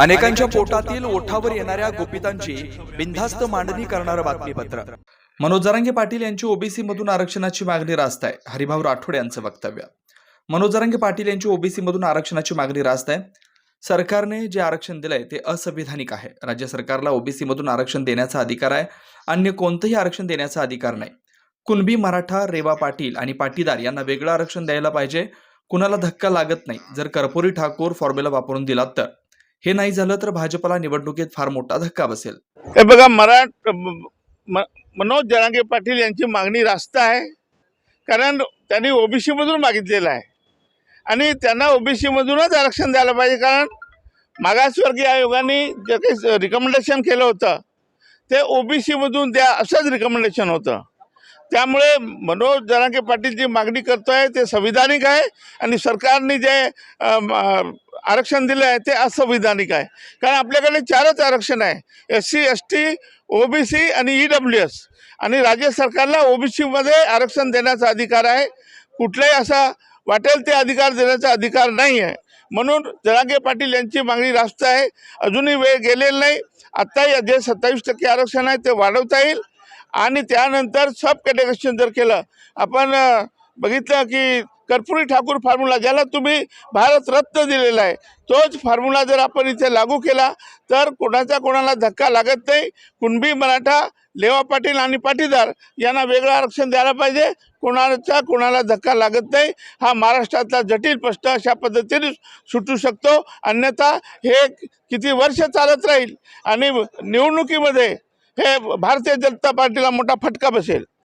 अनेकांच्या पोटातील ओठावर येणाऱ्या गोपितांची बिनधास्त मांडणी करणारं बातमीपत्र. मनोज जरांगे पाटील यांची ओबीसी मधून आरक्षणाची मागणी रास्त आहे. हरिभाऊ राठोड यांचं वक्तव्य. मनोज जरांगे पाटील यांची ओबीसी मधून आरक्षणाची मागणी रास्त आहे. सरकारने जे आरक्षण दिलंय ते असंविधानिक आहे. राज्य सरकारला ओबीसी मधून आरक्षण देण्याचा अधिकार आहे. अन्य कोणतंही आरक्षण देण्याचा अधिकार नाही. कुणबी मराठा रेवा पाटील आणि पाटीदार यांना वेगळं आरक्षण द्यायला पाहिजे. कुणाला धक्का लागत नाही. जर कर्पुरी ठाकूर फॉर्म्युला वापरून दिला तर. हे नाही झालं तर भाजपला निवडणुकीत फार मोठा धक्का बसेल. हे बघा मराठ म- मनोज जरांगे पाटील यांची मागणी रास्त आहे. कारण त्यांनी ओबीसी मधून मागितलेलं आहे. आणि त्यांना ओबीसी मधूनच आरक्षण द्यायला पाहिजे कारण मागासवर्गीय आयोगाने जे काही रिकमेंडेशन केलं होतं ते ओबीसी मधून द्या असंच रिकमेंडेशन होतं. त्यामुळे मनोज जरांगे पाटील जी मागणी करतोय ते संविधानिक आहे. आणि सरकारने जे आरक्षण दिलं आहे ते असंविधानिक आहे. कारण आपल्याकडे चारच आरक्षण आहे. S C S T OBC आणि ई डब्ल्यू एस. आणि राज्य सरकारला ओबीसीमध्ये आरक्षण देण्याचा अधिकार आहे. कुठलाही असा वाटेल ते अधिकार देण्याचा अधिकार नाही आहे. म्हणून जरांगे पाटील यांची मागणी रास्त आहे. अजूनही वेळ गेलेला नाही. आत्ताही जे सत्तावीस टक्के आरक्षण आहे ते वाढवता येईल. आणि त्यानंतर सब कॅटेगरेशन जर केलं आपण बघितलं की कर्पुरी ठाकूर फॉर्म्युला ज्याला तुम्ही भारतरत्न दिलेला आहे तोच फॉर्म्युला जर आपण इथे लागू केला तर कोणाचा कोणाला धक्का लागत नाही. कुणबी मराठा लेवा पाटील आणि पाटीदार यांना वेगळं आरक्षण द्यायला पाहिजे. कोणाचा कोणाला धक्का लागत नाही. हा महाराष्ट्रातला जटिल प्रश्न अशा पद्धतीने सुटू शकतो. अन्यथा हे किती वर्ष चालत राहील आणि निवडणुकीमध्ये हे भारतीय जनता पार्टीला मोठा फटका बसेल.